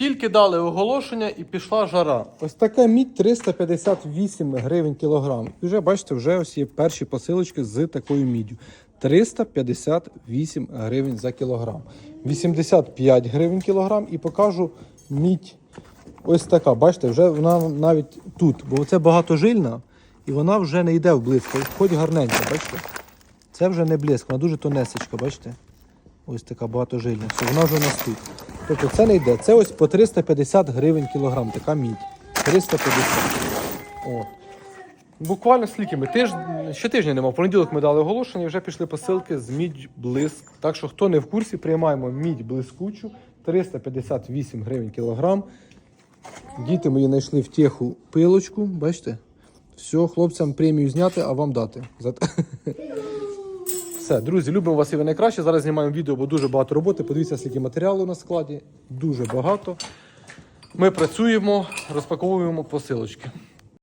Тільки дали оголошення і пішла жара. Ось така мідь 358 гривень кілограм. І вже бачите, вже ось є перші посилочки з такою міддю. 358 гривень за кілограм. 85 гривень кілограм і покажу мідь ось така. Бачите, вже вона навіть тут, бо це багатожильна і вона вже не йде в. Хоч гарненька, бачите? Це вже не блиск, вона дуже тонесечка, бачите? Ось така багатожильна. Все, вона вже у нас тут. Тобто це не йде. Це ось по 350 гривень кілограм, така мідь. 350. О. Буквально скільки ми тиж... щотижня нема. В понеділок ми дали оголошення і вже пішли посилки з мідь блиск. Так що, хто не в курсі, приймаємо мідь блискучу 358 гривень кілограм. Діти мої знайшли в втіху пилочку, бачите? Все, хлопцям премію зняти, а вам дати. Все, друзі, любимо вас і ви найкраще. Зараз знімаємо відео, бо дуже багато роботи. Подивіться, скільки матеріалу на складі. Дуже багато. Ми працюємо, розпаковуємо посилочки.